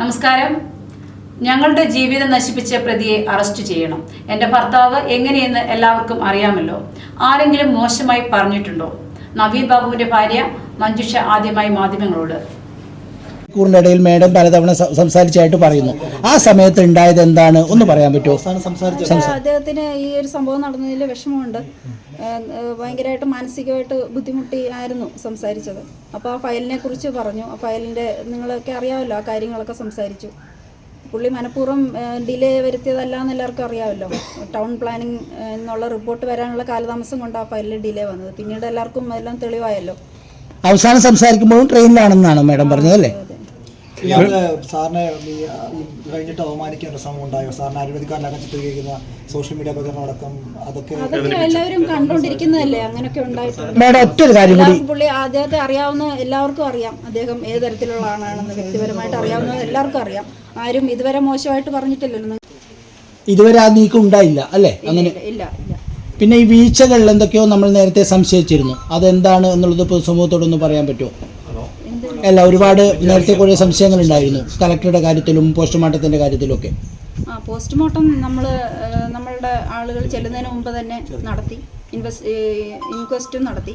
നമസ്കാരം. ഞങ്ങളുടെ ജീവിതം നശിപ്പിച്ച പ്രതിയെ അറസ്റ്റ് ചെയ്യണം. എന്റെ ഭർത്താവ് എങ്ങനെയെന്ന് എല്ലാവർക്കും അറിയാമല്ലോ. ആരെങ്കിലും മോശമായി പറഞ്ഞിട്ടുണ്ടോ? നവീൻ ബാബുവിന്റെ ഭാര്യ മഞ്ജുഷ ആദ്യമായി മാധ്യമങ്ങളോട്. മണിക്കൂറിന്റെ ഇടയിൽ മേഡം പലതവണ സംസാരിച്ചായിട്ട് പറയുന്നു. ആ സമയത്ത് ഉണ്ടായത് എന്താണ്? ഒന്ന് പറയാൻ പറ്റുമോ? അദ്ദേഹത്തിന് ഈ ഒരു സംഭവം നടന്നതിൽ വിഷമമുണ്ട്. ഭയങ്കരമായിട്ട് മാനസികമായിട്ട് ബുദ്ധിമുട്ടി ആയിരുന്നു സംസാരിച്ചത്. അപ്പോൾ ആ ഫയലിനെ കുറിച്ച് പറഞ്ഞു. ആ ഫയലിന്റെ നിങ്ങളൊക്കെ അറിയാമല്ലോ ആ കാര്യങ്ങളൊക്കെ സംസാരിച്ചു. പുള്ളി മനഃപൂർവം ഡിലേ വരുത്തിയതല്ല എന്ന് എല്ലാവർക്കും അറിയാമല്ലോ ടൗൺ പ്ലാനിങ് എന്നുള്ള റിപ്പോർട്ട് വരാനുള്ള കാലതാമസം കൊണ്ട് ആ ഫയലിൽ ഡിലേ വന്നത്. പിന്നീട് എല്ലാവർക്കും എല്ലാം തെളിവായല്ലോ. അവസാനം സംസാരിക്കുമ്പോഴും ട്രെയിനിലാണെന്നാണ് മേഡം പറഞ്ഞത് അല്ലേ? സാറിനെ കഴിഞ്ഞിട്ട് അവമാനിക്കുന്ന ശ്രമം ഉണ്ടായോ സാറിന് ആയുർവേദിക്കാരനൊക്കെ ചിത്രീകരിക്കുന്ന സോഷ്യൽ മീഡിയ പ്രചരണം അടക്കം അതൊക്കെ എല്ലാവരും കണ്ടുകൊണ്ടിരിക്കുന്നതല്ലേ അങ്ങനെയൊക്കെ ഉണ്ടായിട്ടുണ്ട് മേഡം ഒറ്റൊരു കാര്യം കൂടി. പുള്ളി അദ്ദേഹത്തെ അറിയാവുന്ന എല്ലാവർക്കും അറിയാം. അദ്ദേഹം ഏത് തരത്തിലുള്ള ആളാണെന്ന് വ്യക്തിപരമായിട്ട് അറിയാവുന്ന എല്ലാവർക്കും അറിയാം. ആരും ഇതുവരെ മോശമായിട്ട് പറഞ്ഞിട്ടില്ലല്ലോ ഇതുവരെ ആ നീക്കം ഉണ്ടായില്ല അല്ലേ? അങ്ങനെ. ഇല്ല പിന്നെ ഈ വീഴ്ചകളിൽ എന്തൊക്കെയോ നമ്മൾ നേരത്തെ സംശയിച്ചിരുന്നു. അതെന്താണ് എന്നുള്ളത് ഇപ്പോൾ സമൂഹത്തോടൊന്ന് പറയാൻ പറ്റുമോ? അല്ല ഒരുപാട് നേരത്തെ കുറേ സംശയങ്ങൾ ഉണ്ടായിരുന്നു കളക്ടറുടെ കാര്യത്തിലും പോസ്റ്റ്മോർട്ടത്തിന്റെ കാര്യത്തിലും ഒക്കെ. ആ പോസ്റ്റ്മോർട്ടം നമ്മൾ നമ്മളുടെ ആളുകൾ ചെല്ലുന്നതിന് മുമ്പ് തന്നെ നടത്തി. ഇൻവെസ്റ്റ് ഇൻക്വസ്റ്റും നടത്തി.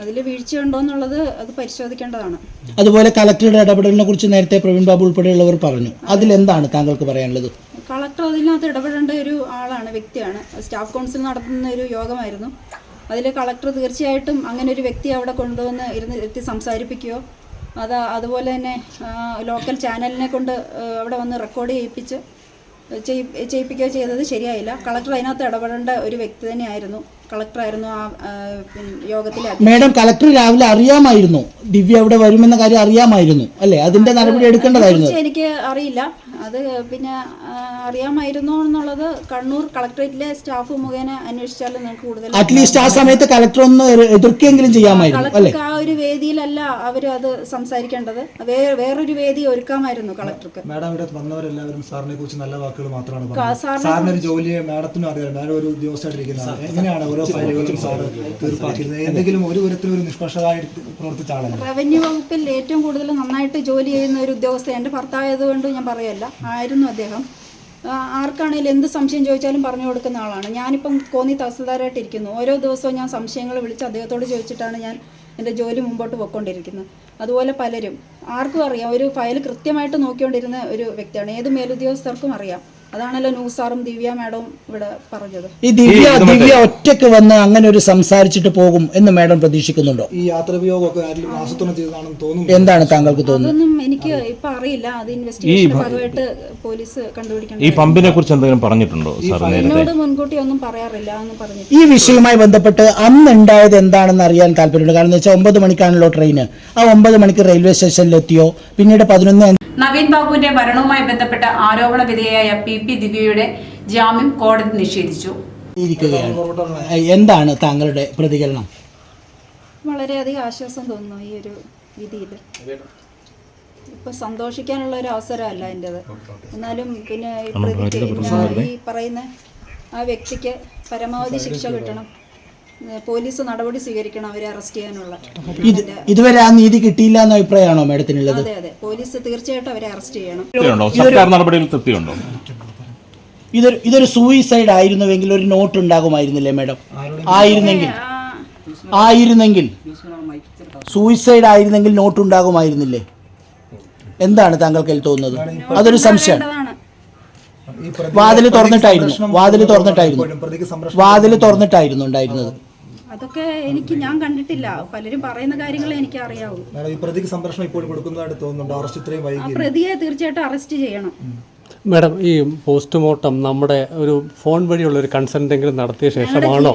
അതിൽ വീഴ്ചയുണ്ടോ എന്നുള്ളത് അത് പരിശോധിക്കേണ്ടതാണ്. അതുപോലെ കളക്ടറുടെ ഇടപെടലിനെ കുറിച്ച് നേരത്തെ പ്രവീൺ ബാബു ഉൾപ്പെടെയുള്ളവർ പറഞ്ഞു. അതിലെന്താണ് താങ്കൾക്ക് പറയാനുള്ളത്? കളക്ടർ അതിനകത്ത് ഇടപെടേണ്ട ഒരു ആളാണ് വ്യക്തിയാണ്. സ്റ്റാഫ് കൗൺസിൽ നടത്തുന്ന ഒരു യോഗമായിരുന്നു. അതിൽ കളക്ടർ തീർച്ചയായിട്ടും അങ്ങനെ ഒരു വ്യക്തി അവിടെ കൊണ്ടുവന്ന് ഇരുന്ന് എത്തി സംസാരിപ്പിക്കുകയോ അത് അതുപോലെ തന്നെ ലോക്കൽ ചാനലിനെ കൊണ്ട് അവിടെ വന്ന് റെക്കോർഡ് ചെയ്യിപ്പിച്ച് ചെയ് ചെയ്യിപ്പിക്കുകയോ ചെയ്തത് ശരിയായില്ല. കളക്ടർ അതിനകത്ത് ഇടപെടേണ്ട ഒരു വ്യക്തി തന്നെയായിരുന്നു. കളക്ടറായിരുന്നു ആ ആ, പിന്നെ യോഗത്തിലെ അധ്യക്ഷൻ. മേഡം കളക്ടർ രാവിലെ അറിയാമായിരുന്നു. ദിവ്യ അവിടെ വരുമെന്ന കാര്യം അറിയാമായിരുന്നു. അല്ലേ? അതിന്റെ നടപടി എടുക്കേണ്ടതായിരുന്നു. എനിക്ക് അറിയില്ല. അത് പിന്നെ അറിയാമായിരുന്നോ എന്നുള്ളത് കണ്ണൂർ കളക്ടറേറ്റിലെ സ്റ്റാഫ് മുഖേന അന്വേഷിച്ചാലും നിങ്ങൾക്ക് കൂടുതൽ അറ്റ്ലീസ്റ്റ് ആ സമയത്ത് കളക്ടർ ഒന്ന് എതിർ- എതിർക്കെങ്കിലും ചെയ്യാമായിരുന്നു ആ ഒരു വേദിയിലല്ല അവർ അത് സംസാരിക്കേണ്ടത്. വേറൊരു വേദി ഒരുക്കാമായിരുന്നു കളക്ടർക്ക്. മാഡം ഇവിടെ വന്നവരെല്ലാവരും സാറിനെ കുറിച്ച് നല്ല വാക്കുകൾ മാത്രമാണ് സാറിനെ ഒരു ജോലിയെ മാഡത്തിനും അറിയാം. മാഡം ഒരു ഉദ്യോഗസ്ഥരായിട്ടിരിക്കുന്ന എങ്ങനെയാണ് ഓരോ ഫയലുകളും സാറ് തീർപ്പാക്കിയിരുന്നത് എന്തെങ്കിലും ഒരു വിധത്തിൽ ഒരു നിഷ്പക്ഷമായിട്ട് പ്രവർത്തിച്ച ആളാണ് റവന്യൂ വകുപ്പിൽ ഏറ്റവും കൂടുതൽ നന്നായിട്ട് ജോലി ചെയ്യുന്ന ഒരു ഉദ്യോഗസ്ഥ എന്റെ ഭർത്താവായതുകൊണ്ട് ഞാൻ പറയല്ല ആയിരുന്നു അദ്ദേഹം. ആർക്കാണെങ്കിലും എന്ത് സംശയം ചോദിച്ചാലും പറഞ്ഞു കൊടുക്കുന്ന ആളാണ്. ഞാനിപ്പം കോന്നി തഹസിൽദാരായിട്ട് ഇരിക്കുന്നു. ഓരോ ദിവസവും ഞാൻ സംശയങ്ങൾ വിളിച്ച് അദ്ദേഹത്തോട് ചോദിച്ചിട്ടാണ് ഞാൻ എന്റെ ജോലി മുമ്പോട്ട് പോയിക്കൊണ്ടിരിക്കുന്നത്. അതുപോലെ പലരും ആർക്കും അറിയാം. ഒരു ഫയൽ കൃത്യമായിട്ട് നോക്കിക്കൊണ്ടിരുന്ന ഒരു വ്യക്തിയാണ്. ഏത് മേലുദ്യോഗസ്ഥർക്കും അറിയാം. അതാണല്ലോ ന്യൂസാറും ദിവ്യ മാഡവും ഇവിടെ പറഞ്ഞത്. ഈ ദിവ്യ ദിവ്യ ഒറ്റയ്ക്ക് വന്ന് അങ്ങനെ ഒരു സംസാരിച്ചിട്ട് പോകും എന്ന് മാഡം പ്രതീക്ഷിക്കുന്നുണ്ടോ? ഈ യാത്രാഭിയോഗമൊക്കെ ആരെങ്കിലും ആസൂത്രണം ചെയ്തതാണെന്ന് തോന്നുന്നു എന്താണ് താങ്കൾക്ക് തോന്നുന്നത്? അതൊന്നും എനിക്ക് ഇപ്പൊ അറിയില്ല. അത് ഇൻവെസ്റ്റിഗേഷൻ ഭാഗമായിട്ട് പോലീസ് ഈ കണ്ടുപിടിക്കണം പമ്പിനെ കുറിച്ച് എന്തെങ്കിലും പറഞ്ഞിട്ടുണ്ടോ സാർ എന്നോട് മുൻകൂട്ടി ഒന്നും പറയാറില്ല എന്ന് പറഞ്ഞു ഈ വിഷയവുമായി ബന്ധപ്പെട്ട് അന്ന് ഉണ്ടായത് എന്താണെന്ന് അറിയാൻ താല്പര്യമുണ്ട്. കാരണം എന്ന് വെച്ചാൽ ഒമ്പത് മണിക്കാണല്ലോ ട്രെയിന്. ആ ഒമ്പത് മണിക്ക് റെയിൽവേ സ്റ്റേഷനിലെത്തിയോ? പിന്നീട് പതിനൊന്ന് നവീൻ ബാബുവിന്റെ മരണവുമായി ബന്ധപ്പെട്ട ആരോപണ വിധേയയായ പി പി ദിവ്യയുടെ ജാമ്യം കോടതി നിഷേധിച്ചു. എന്താണ് താങ്കളുടെ പ്രതികരണം? വളരെയധികം ആശ്വാസം തോന്നുന്നു ഈ ഒരു വിധിയിൽ ഇപ്പൊ സന്തോഷിക്കാനുള്ള ഒരു അവസരമല്ല എന്റെത് എന്നാലും പിന്നെ ഈ പറയുന്ന ആ വ്യക്തിക്ക് പരമാവധി ശിക്ഷ കിട്ടണം. പോലീസ് നടപടി സ്വീകരിക്കണം അവരെ അറസ്റ്റ് ചെയ്യാനുള്ള. ഇത് ഇതുവരെ ആ നീതി കിട്ടിയില്ല എന്ന അഭിപ്രായമാണോ മാഡത്തിനുള്ളത്? അതെ അതെ. പോലീസ് തീർച്ചയായിട്ടും അവരെ അറസ്റ്റ് ചെയ്യണം. തൃപ്തിയുണ്ടോ? സർക്കാർ നടപടിയിൽ തൃപ്തിയുണ്ടോ? ഇതൊരു ഇതൊരു സൂയിസൈഡ് ആയിരുന്നുവെങ്കിൽ ഒരു നോട്ട് ഉണ്ടാകുമായിരുന്നില്ലേ മേഡം? ആയിരുന്നെങ്കിൽ. ആയിരുന്നെങ്കിൽ. സൂയിസൈഡ് ആയിരുന്നെങ്കിൽ നോട്ട് ഉണ്ടാകുമായിരുന്നില്ലേ? എന്താണ് താങ്കൾക്ക് അതിൽ തോന്നുന്നത്? അതൊരു സംശയമാണ് വാതിൽ തുറന്നിട്ടായിരുന്നു. വാതിൽ തുറന്നിട്ടായിരുന്നു. വാതിൽ തുറന്നിട്ടായിരുന്നു ഉണ്ടായിരുന്നത്. അതൊക്കെ എനിക്ക് ഞാൻ കണ്ടിട്ടില്ല. പലരും പറയുന്ന കാര്യങ്ങളെ എനിക്ക് അറിയാവൂ മാഡം ഈ പ്രതിക്ക് സംരക്ഷണം ഇപ്പോഴും കൊടുക്കുന്നതായിട്ട് തോന്നുന്നുണ്ട്. അറസ്റ്റ് ഇത്രയും ആ വൈകി പ്രതിയെ തീർച്ചയായിട്ടും അറസ്റ്റ് ചെയ്യണം. മാഡം ഈ പോസ്റ്റ്മോർട്ടം നമ്മുടെ ഒരു ഫോൺ വഴിയുള്ള ഒരു കൺസെന്റെങ്കിലും നടത്തിയ ശേഷമാണോ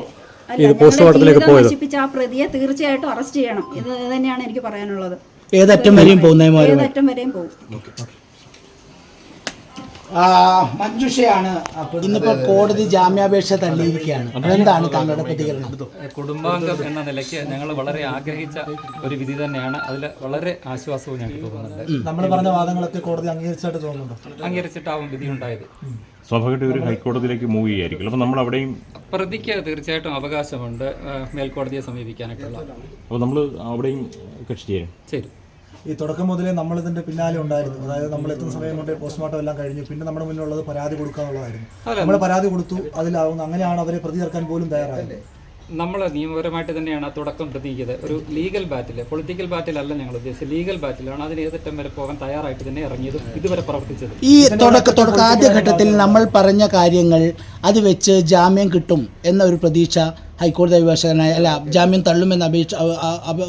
ഇത് പോസ്റ്റ്മോർട്ടത്തിലേക്ക് പോയത്? നശിപ്പിച്ച ആ പ്രതിയെ തീർച്ചയായിട്ടും അറസ്റ്റ് ചെയ്യണം. ഇത് തന്നെയാണ് എനിക്ക് പറയാനുള്ളത്. ഏതറ്റം വരെയും പോകുന്ന ഏതറ്റം വരെയും പോകും. മഞ്ജുഷയാണ്. ഇന്നിപ്പോ കോടതി ജാമ്യാപേക്ഷ തള്ളിയിരിക്കുകയാണ്. എന്താണ് താങ്കളുടെ പ്രതികരണം? കുടുംബാംഗം എന്ന നിലയ്ക്ക് ഞങ്ങൾ വളരെ ആഗ്രഹിച്ച ഒരു വിധി തന്നെയാണ്. അതിൽ വളരെ ആശ്വാസവും ഞങ്ങൾക്ക് തോന്നുന്നുണ്ട്. നമ്മൾ പറഞ്ഞ വാദങ്ങളൊക്കെ കോടതി അംഗീകരിച്ചായിട്ട് തോന്നുന്നുണ്ടോ? അംഗീകരിച്ചിട്ടാവും വിധി ഉണ്ടായത് സ്വാഭാവികമായിട്ട് ഒരു ഹൈക്കോടതിയിലേക്ക് മൂവ് ചെയ്യായിരിക്കും അപ്പോൾ നമ്മൾ അവിടെയും പ്രതിക്ക് തീർച്ചയായിട്ടും അവകാശമുണ്ട് മേൽക്കോടതിയെ സമീപിക്കാനായിട്ടുള്ള. അപ്പോൾ നമ്മൾ അവിടെയും കക്ഷി ചെയ്യും ശരി. ഈ തുടക്കം മുതലേ നമ്മൾ ഇതിന്റെ പിന്നാലെ ഉണ്ടായിരുന്നു. അതായത് നമ്മൾ എത്തുന്ന സമയം കൊണ്ട് പോസ്റ്റ്മോർട്ടം എല്ലാം കഴിഞ്ഞു. പിന്നെ നമ്മുടെ മുന്നിലുള്ളത് പരാതി കൊടുക്കുക എന്നുള്ളതായിരുന്നു. നമ്മൾ പരാതി കൊടുത്തു അതിലാവുന്നു അങ്ങനെയാണ് അവരെ പ്രതി ചേർക്കാൻ പോലും തയ്യാറായത്. നമ്മൾ നിയമപരമായിട്ട് തന്നെയാണ് ആ തുടക്കം പ്രതീക്ഷിച്ചത് ഒരു ലീഗൽ ബാറ്റിൽ പൊളിറ്റിക്കൽ ബാറ്റിലല്ല ഞങ്ങൾ ഉദ്ദേശിച്ചത്. ലീഗൽ ബാറ്റിലാണ് അതിന് ഏതറ്റം വരെ പോകാൻ തയ്യാറായിട്ട് തന്നെ ഇറങ്ങിയത് ഇതുവരെ പ്രവർത്തിച്ചത്. ഈ തുടക്ക തുടക്ക ആദ്യഘട്ടത്തിൽ നമ്മൾ പറഞ്ഞ കാര്യങ്ങൾ അത് വെച്ച് ജാമ്യം കിട്ടും എന്ന ഒരു പ്രതീക്ഷ ഹൈക്കോടതി അഭിഭാഷകനായ അല്ല ജാമ്യം തള്ളുമെന്ന അപേക്ഷ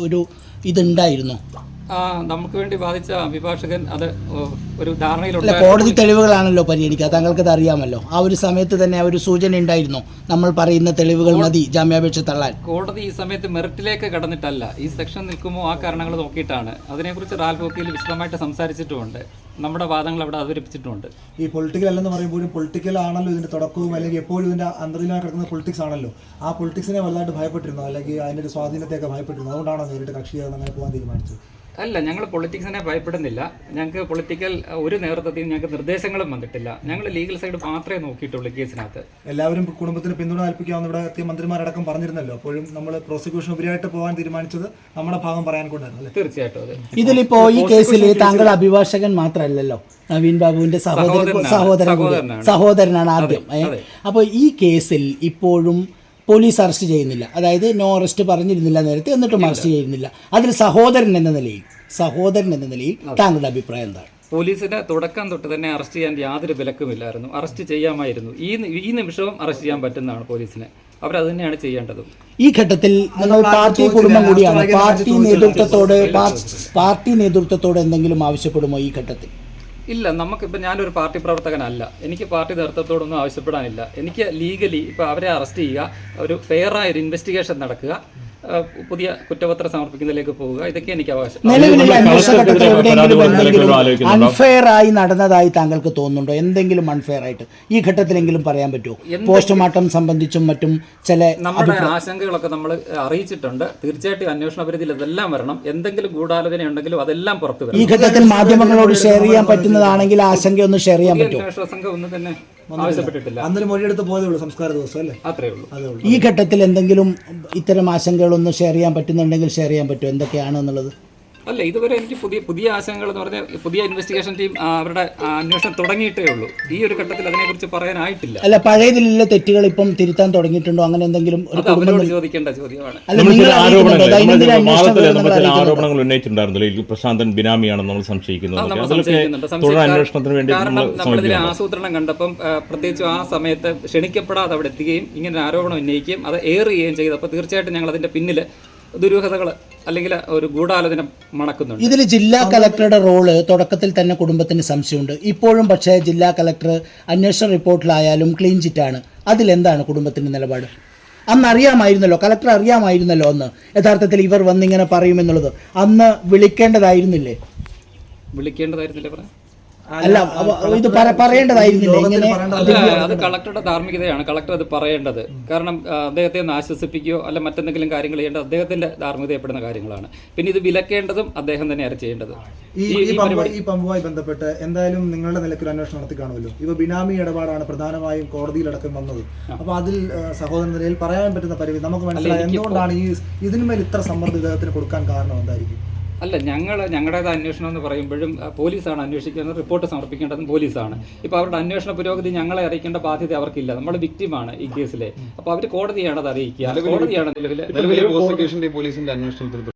ഒരു ഇതുണ്ടായിരുന്നു. നമുക്ക് വേണ്ടി ബാധിച്ച അഭിഭാഷകൻ അത് ഒരു ധാരണയിലുള്ള കോടതി തെളിവുകളാണല്ലോ പരിഗണിക്കുക താങ്കൾക്കത് അറിയാമല്ലോ. ആ ഒരു സമയത്ത് തന്നെ ആ ഒരു സൂചന ഉണ്ടായിരുന്നു. നമ്മൾ പറയുന്ന തെളിവുകൾ മതി ജാമ്യാപേക്ഷ തള്ളാൻ. കോടതി ഈ സമയത്ത് മെറിറ്റിലേക്ക് കടന്നിട്ടല്ല. ഈ സെക്ഷൻ നിൽക്കുമ്പോൾ ആ കാരണങ്ങൾ നോക്കിയിട്ടാണ്. അതിനെക്കുറിച്ച് റാൽഫ് വക്കീൽ വിശദമായിട്ട് സംസാരിച്ചിട്ടുമുണ്ട്. നമ്മുടെ വാദങ്ങൾ അവിടെ അവതരിപ്പിച്ചിട്ടുണ്ട് ഈ പൊളിറ്റിക്കൽ അല്ലെന്ന് പറയുമ്പോഴും പൊളിറ്റിക്കൽ ആണല്ലോ ഇതിന്റെ തുടക്കവും അല്ലെങ്കിൽ എപ്പോഴും ഇതിന്റെ അന്തരീനായി കിടക്കുന്ന പൊളിറ്റിക്സ് ആണല്ലോ. ആ പൊളിറ്റിക്സിനെ വലുതായിട്ട് ഭയപ്പെട്ടിരുന്നു അല്ലെങ്കിൽ അതിന്റെ ഒരു സ്വാധീനത്തെയൊക്കെ ഭയപ്പെട്ടിരുന്നു. അതുകൊണ്ടാണോ നേരിട്ട് കക്ഷി അങ്ങനെ പോകാൻ തീരുമാനിച്ചത്? അല്ല ഞങ്ങൾ പൊളിറ്റിക്സിനെ ഭയപ്പെടുന്നില്ല. ഞങ്ങൾക്ക് പൊളിറ്റിക്കൽ ഒരു നേതൃത്വത്തിൽ ഞങ്ങൾക്ക് നിർദ്ദേശങ്ങളും വന്നിട്ടില്ല. ഞങ്ങൾ ലീഗൽ സൈഡ് മാത്രമേ നോക്കിയിട്ടുള്ളൂ കേസിനകത്ത്. എല്ലാവരും കുടുംബത്തിന് പിന്തുണ കൽപ്പിക്കാമെന്ന് ഇവിടെ എത്തിയ മന്ത്രിമാരടക്കം പറഞ്ഞിരുന്നല്ലോ. അപ്പോഴും നമ്മൾ പ്രോസിക്യൂഷൻ ഉപരിയായിട്ട് പോകാൻ തീരുമാനിച്ചത് നമ്മുടെ ഭാഗം പറയാൻ കൊണ്ടായിരുന്നു അല്ലേ? തീർച്ചയായിട്ടും അതെ. ഇതിലിപ്പോ ഈ കേസിൽ താങ്കൾ അഭിഭാഷകൻ മാത്രമല്ലല്ലോ? നവീൻ ബാബുവിന്റെ സഹോദരൻ സഹോദരനാണ്. സഹോദരൻ. സഹോദരനാണ്. ആദ്യം. അപ്പോൾ ഈ കേസിൽ ഇപ്പോഴും പോലീസ് അറസ്റ്റ് ചെയ്യുന്നില്ല. അതായത് നോ അറസ്റ്റ് പറഞ്ഞിരുന്നില്ല നേരത്തെ എന്നിട്ടും അറസ്റ്റ് ചെയ്യുന്നില്ല. അതിൽ സഹോദരൻ എന്ന നിലയിൽ സഹോദരൻ എന്ന നിലയിൽ താങ്കളുടെ അഭിപ്രായം എന്താണ്? പോലീസിന്റെ തുടക്കം തൊട്ട് തന്നെ അറസ്റ്റ് ചെയ്യാൻ യാതൊരു വിലക്കുമില്ലായിരുന്നു. അറസ്റ്റ് ചെയ്യാമായിരുന്നു. ഈ ഈ നിമിഷവും അറസ്റ്റ് ചെയ്യാൻ പറ്റുന്നതാണ് പോലീസിനെ. അവരത് തന്നെയാണ് ചെയ്യേണ്ടതും. ഈ ഘട്ടത്തിൽ നിങ്ങൾ പാർട്ടി കുടുംബം കൂടിയാണ്. പാർട്ടി നേതൃത്വത്തോട് പാർട്ടി നേതൃത്വത്തോട് എന്തെങ്കിലും ആവശ്യപ്പെടുമോ ഈ ഘട്ടത്തിൽ? ഇല്ല നമുക്ക് നമുക്കിപ്പോൾ ഞാനൊരു പാർട്ടി പ്രവർത്തകനല്ല. എനിക്ക് പാർട്ടി നേതൃത്വത്തോടൊന്നും ആവശ്യപ്പെടാനില്ല. എനിക്ക് ലീഗലി ഇപ്പോൾ അവരെ അറസ്റ്റ് ചെയ്യുക ഒരു ഫെയറായ ഒരു ഇൻവെസ്റ്റിഗേഷൻ നടക്കുക. പുതിയ കുറ്റപത്രം സമർപ്പിക്കുന്നതിലേക്ക് പോവുക. ഇതൊക്കെ എനിക്ക് അവകാശം? അൺഫെയർ ആയി നടന്നതായി താങ്കൾക്ക് തോന്നുന്നുണ്ടോ? എന്തെങ്കിലും അൺഫെയർ ആയിട്ട് ഈ ഘട്ടത്തിലെങ്കിലും പറയാൻ പറ്റുമോ? പോസ്റ്റ്മോർട്ടം സംബന്ധിച്ചും മറ്റും ചില നമ്മുടെ ആശങ്കകളൊക്കെ നമ്മൾ അറിയിച്ചിട്ടുണ്ട്. തീർച്ചയായിട്ടും അന്വേഷണ പരിധിയിൽ ഇതെല്ലാം വരണം. എന്തെങ്കിലും ഗൂഢാലോചന ഉണ്ടെങ്കിലും അതെല്ലാം പുറത്തു വരും ഈ ഘട്ടത്തിൽ മാധ്യമങ്ങളോട് ഷെയർ ചെയ്യാൻ പറ്റുന്നതാണെങ്കിൽ ആശങ്ക ഒന്ന് ഷെയർ ചെയ്യാൻ പറ്റും പറ്റുമോ? അന്വേഷണ സംഘം ഒന്ന് തന്നെ ആവശ്യപ്പെട്ടിട്ടില്ല അന്നൊരു മൊഴിയെടുത്ത് പോയതേ ഉള്ളൂ സംസ്കാര ദിവസം അല്ലേ? അത്രേ ഉള്ളൂ. അതേ ഉള്ളൂ. ഈ ഘട്ടത്തിൽ എന്തെങ്കിലും ഇത്തരം ആശങ്കകളൊന്നും ഷെയർ ചെയ്യാൻ പറ്റുന്നുണ്ടെങ്കിൽ ഷെയർ ചെയ്യാൻ പറ്റുമോ? എന്തൊക്കെയാണ് എന്നുള്ളത്? അല്ല ഇതുവരെ എനിക്ക് പുതിയ പുതിയ ആശങ്കകൾ എന്ന് പറഞ്ഞാൽ പുതിയ ഇൻവെസ്റ്റിഗേഷൻ ടീം അവരുടെ അന്വേഷണം തുടങ്ങിയിട്ടേ ഉള്ളൂ. ഈ ഒരു ഘട്ടത്തിൽ അതിനെക്കുറിച്ച് പറയാനായിട്ടില്ല. അല്ല പഴയതിലുള്ള തെറ്റുകൾ ഇപ്പം തിരുത്താൻ തുടങ്ങിയിട്ടുണ്ടോ? അങ്ങനെ എന്തെങ്കിലും ഒരു അവരോട് ചോദിക്കേണ്ട ചോദ്യമാണ്. നിങ്ങൾ ആരോപണങ്ങൾ ഉന്നയിച്ചിട്ടുണ്ടായിരുന്നല്ലോ. പ്രശാന്തൻ ബിനാമിയാണെന്ന് നമ്മൾ സംശയിക്കുന്നത് ആസൂത്രണം കണ്ടപ്പം ആ, പ്രത്യേകിച്ചും ആ സമയത്ത് ക്ഷണിക്കപ്പെടാതെ അവിടെ എത്തുകയും ഇങ്ങനെ ആരോപണം ഉന്നയിക്കുകയും അത് ഏറുകയും ചെയ്തപ്പോൾ തീർച്ചയായിട്ടും ഞങ്ങൾ അതിന്റെ പിന്നിൽ ദുരൂഹതകൾ അല്ലെങ്കിൽ ഒരു ഗൂഢാലോചന മണക്കുന്നുണ്ട്. ഇതിൽ ജില്ലാ കലക്ടറുടെ റോൾ തുടക്കത്തിൽ തന്നെ കുടുംബത്തിന് സംശയമുണ്ട്. ഇപ്പോഴും പക്ഷേ ജില്ലാ കലക്ടർ അന്വേഷണ റിപ്പോർട്ടിലായാലും ക്ലീൻ ചിറ്റാണ്. അതിലെന്താണ് കുടുംബത്തിന്റെ നിലപാട്? അന്ന് അറിയാമായിരുന്നല്ലോ കലക്ടർ അറിയാമായിരുന്നല്ലോ അന്ന്. യഥാർത്ഥത്തിൽ ഇവർ വന്നിങ്ങനെ പറയുമെന്നുള്ളത്. അന്ന് വിളിക്കേണ്ടതായിരുന്നില്ലേ? വിളിക്കേണ്ടതായിരുന്നില്ലേ പറയാം അല്ല ഇത് പറയേണ്ടതായിരുന്നില്ല ഇങ്ങനെ അത് കളക്ടറുടെ ധാർമ്മികതയാണ്. കളക്ടർ അത് പറയേണ്ടത്. കാരണം അദ്ദേഹത്തെ ഒന്ന് ആശ്വസിപ്പിക്കുകയോ അല്ല മറ്റെന്തെങ്കിലും കാര്യങ്ങൾ ചെയ്യേണ്ടത് അദ്ദേഹത്തിന്റെ ധാർമ്മികതയപ്പെടുന്ന കാര്യങ്ങളാണ്. പിന്നെ ഇത് വിലക്കേണ്ടതും അദ്ദേഹം തന്നെയാണ് ചെയ്യേണ്ടത്. ഈ ഈ ഈ പമ്പുമായി ബന്ധപ്പെട്ട് എന്തായാലും നിങ്ങളുടെ നിലയ്ക്ക് ഒരു അന്വേഷണം നടത്തി കാണുമല്ലോ. ഇപ്പൊ ബിനാമി ഇടപാടാണ് പ്രധാനമായും കോടതിയിലടക്കം വന്നത്. അപ്പൊ അതിൽ സഹോദരൻ നിലയിൽ പറയാൻ പറ്റുന്ന പരിധി നമുക്ക് മനസ്സിലായി. എന്തുകൊണ്ടാണ് ഈ ഇതിന്മേൽ ഇത്ര സമ്മർദ്ദം ഇദ്ദേഹത്തിന് കൊടുക്കാൻ കാരണം എന്തായിരിക്കും? അല്ല ഞങ്ങൾ ഞങ്ങളുടേത് അന്വേഷണം എന്ന് പറയുമ്പോഴും പോലീസാണ് അന്വേഷിക്കുന്നത് റിപ്പോർട്ട് സമർപ്പിക്കേണ്ടതും പോലീസാണ്. ഇപ്പോൾ അവരുടെ അന്വേഷണ പുരോഗതി ഞങ്ങളെ അറിയിക്കേണ്ട ബാധ്യത അവർക്കില്ല. നമ്മൾ വിക്റ്റിമാണ് ഈ കേസിലെ. അപ്പോൾ അവർ കോടതിയാണ് അത് അറിയിക്കുക കോടതിയാണ് നിലവിൽ പോലീസിന്റെ അന്വേഷണത്തിൽ